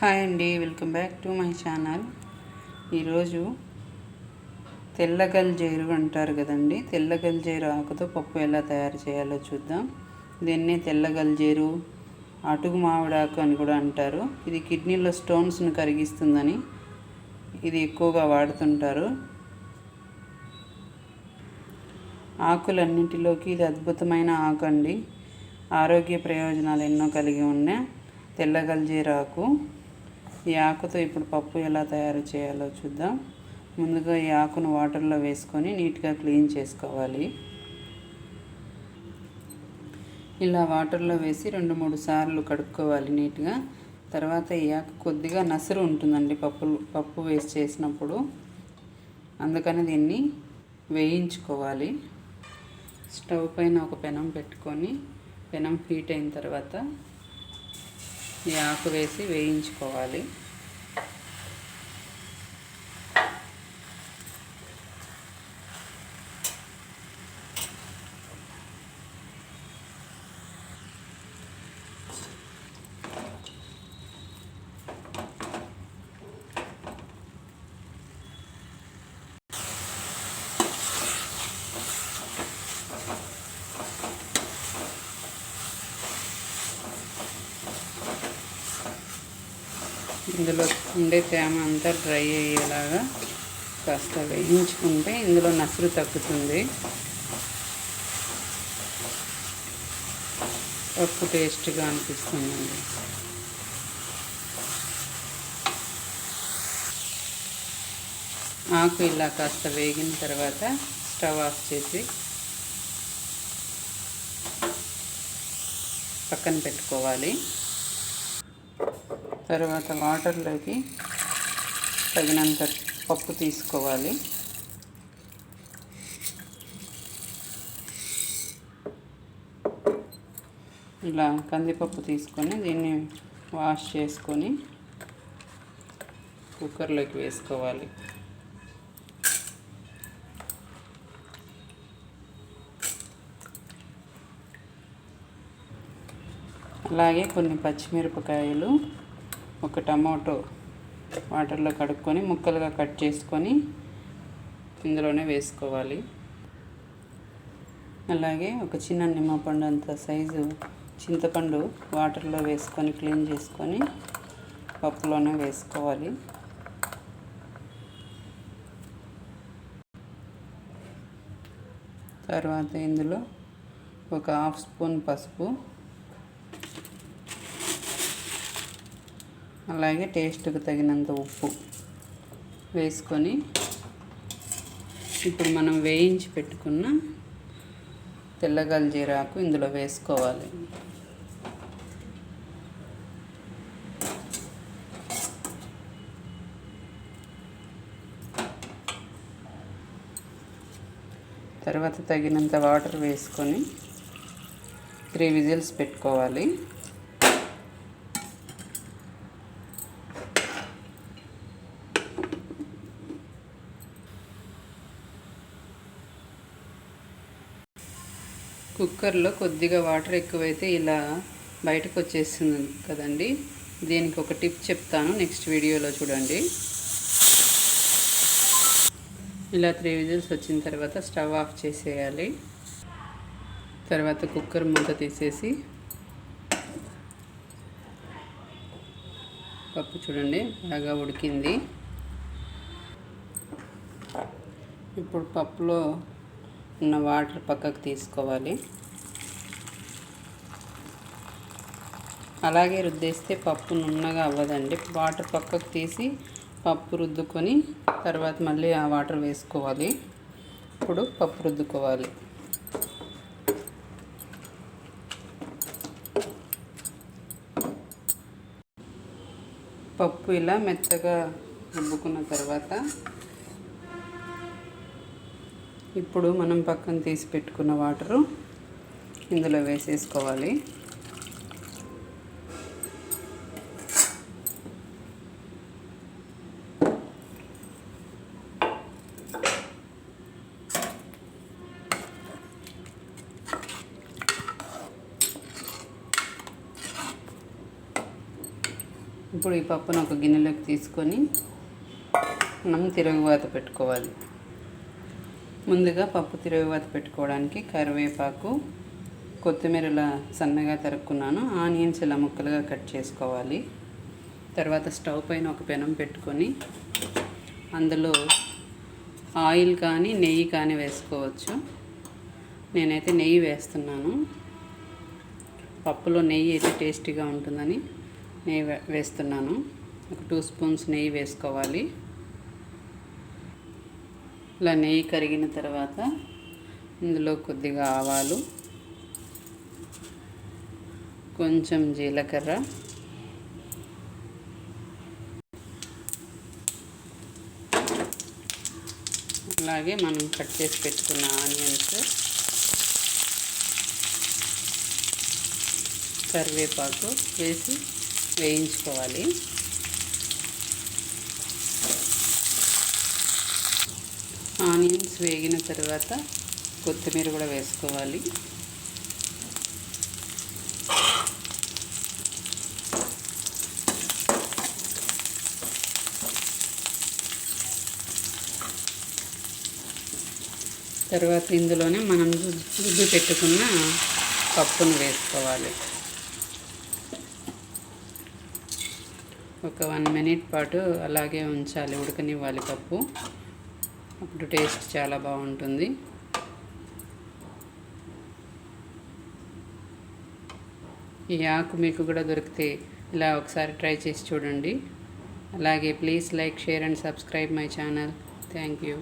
Hi అండి welcome back to my channel. ఈరోజు తెల్లగల్జేరు అంటారు కదండి. తెల్లగల్జేరు ఆకుతో పప్పు ఎలా తయారు చేయాలో చూద్దాం. దీన్నే తెల్లగల్జేరు అటుగు అటుకు మామిడాకు అని కూడా అంటారు. ఇది కిడ్నీలో స్టోన్స్ను కరిగిస్తుందని ఇది ఎక్కువగా వాడుతుంటారు. ఆకులన్నింటిలోకి ఇది అద్భుతమైన ఆకు అండి. ఆరోగ్య ప్రయోజనాలు ఎన్నో కలిగి ఉన్న తెల్ల ఆకు. ఈ ఆకుతో ఇప్పుడు పప్పు ఎలా తయారు చేయాలో చూద్దాం. ముందుగా ఈ ఆకును వాటర్లో వేసుకొని నీట్గా క్లీన్ చేసుకోవాలి. ఇలా వాటర్లో వేసి రెండు మూడు సార్లు కడుక్కోవాలి నీట్గా. తర్వాత ఈ ఆకు కొద్దిగా నసరు ఉంటుందండి పప్పు పప్పు వేసి చేసినప్పుడు. అందుకని దీన్ని వేయించుకోవాలి. స్టవ్ పైన ఒక పెనం పెట్టుకొని పెనం హీట్ అయిన తర్వాత ఈ ఆకు వేసి వేయించుకోవాలి. ఇందులో ఉండే తేమ అంతా డ్రై అయ్యేలాగా కాస్త వేయించుకుంటే ఇందులో నసురు తగ్గుతుంది. పప్పు టేస్ట్గా అనిపిస్తుందండి. ఆకు ఇలా కాస్త వేగిన తర్వాత స్టవ్ ఆఫ్ చేసి పక్కన పెట్టుకోవాలి. తర్వాత వాటర్లోకి తగినంత పప్పు తీసుకోవాలి. ఇలా కందిపప్పు తీసుకొని దీన్ని వాష్ చేసుకొని కుక్కర్లోకి వేసుకోవాలి. అలాగే కొన్ని పచ్చిమిరపకాయలు ఒక టమాటో వాటర్లో కడుక్కొని ముక్కలుగా కట్ చేసుకొని ఇందులోనే వేసుకోవాలి. అలాగే ఒక చిన్న నిమ్మపండు అంత సైజు చింతపండు వాటర్లో వేసుకొని క్లీన్ చేసుకొని పప్పులోనే వేసుకోవాలి. తర్వాత ఇందులో ఒక హాఫ్ స్పూన్ పసుపు అలాగే టేస్ట్కి తగినంత ఉప్పు వేసుకొని ఇప్పుడు మనం వేయించి పెట్టుకున్న తెల్లగల జీరాకు ఇందులో వేసుకోవాలి. తర్వాత తగినంత వాటర్ వేసుకొని త్రీ విజిల్స్ పెట్టుకోవాలి. కుక్కర్లో కొద్దిగా వాటర్ ఎక్కువైతే ఇలా బయటకు వచ్చేస్తుంది కదండి. దీనికి ఒక టిప్ చెప్తాను నెక్స్ట్ వీడియోలో చూడండి. ఇలా త్రీ విజిల్స్ వచ్చిన తర్వాత స్టవ్ ఆఫ్ చేసేయాలి. తర్వాత కుక్కర్ మూత తీసేసి పప్పు చూడండి బాగా ఉడికింది. ఇప్పుడు పప్పులో ఉన్న వాటర్ పక్కకు తీసుకోవాలి. అలాగే రుద్దేస్తే పప్పు నున్నగా అవ్వదండి. వాటర్ పక్కకు తీసి పప్పు రుద్దుకొని తర్వాత మళ్ళీ ఆ వాటర్ వేసుకోవాలి. ఇప్పుడు పప్పు రుద్దుకోవాలి. పప్పు ఇలా మెత్తగా రుబ్బుకున్న తర్వాత ఇప్పుడు మనం పక్కన తీసి పెట్టుకున్న వాటరు ఇందులో వేసేసుకోవాలి. ఇప్పుడు ఈ పప్పును ఒక గిన్నెలోకి తీసుకొని మనం తిరగబాత పెట్టుకోవాలి. ముందుగా పప్పు తిరుగువాత పెట్టుకోవడానికి కరివేపాకు కొత్తిమీరలా సన్నగా తరుక్కున్నాను. ఆనియన్స్ ఇలా ముక్కలుగా కట్ చేసుకోవాలి. తర్వాత స్టవ్ పైన ఒక పెనం పెట్టుకొని అందులో ఆయిల్ కానీ నెయ్యి కానీ వేసుకోవచ్చు. నేనైతే నెయ్యి వేస్తున్నాను. పప్పులో నెయ్యి అయితే టేస్టీగా ఉంటుందని నెయ్యి వేస్తున్నాను. ఒక టూ స్పూన్స్ నెయ్యి వేసుకోవాలి. ఇలా నెయ్యి కరిగిన తర్వాత ఇందులో కొద్దిగా ఆవాలు కొంచెం జీలకర్ర అలాగే మనం కట్ చేసి పెట్టుకున్న ఆనియన్స్ కరివేపాకు వేసి వేయించుకోవాలి. ఆనియన్స్ వేగిన తర్వాత కొత్తిమీర కూడా వేసుకోవాలి. తర్వాత ఇందులోనే మనం దుద్దు పెట్టుకున్న పప్పును వేసుకోవాలి. ఒక వన్ మినిట్ పాటు అలాగే ఉంచాలి ఉడకనివ్వాలి పప్పు. అప్పుడు టేస్ట్ చాలా బాగుంటుంది. ఈ ఆకు మీకు కూడా దొరికితే ఇలా ఒకసారి ట్రై చేసి చూడండి. అలాగే please like share and subscribe my channel. Thank you.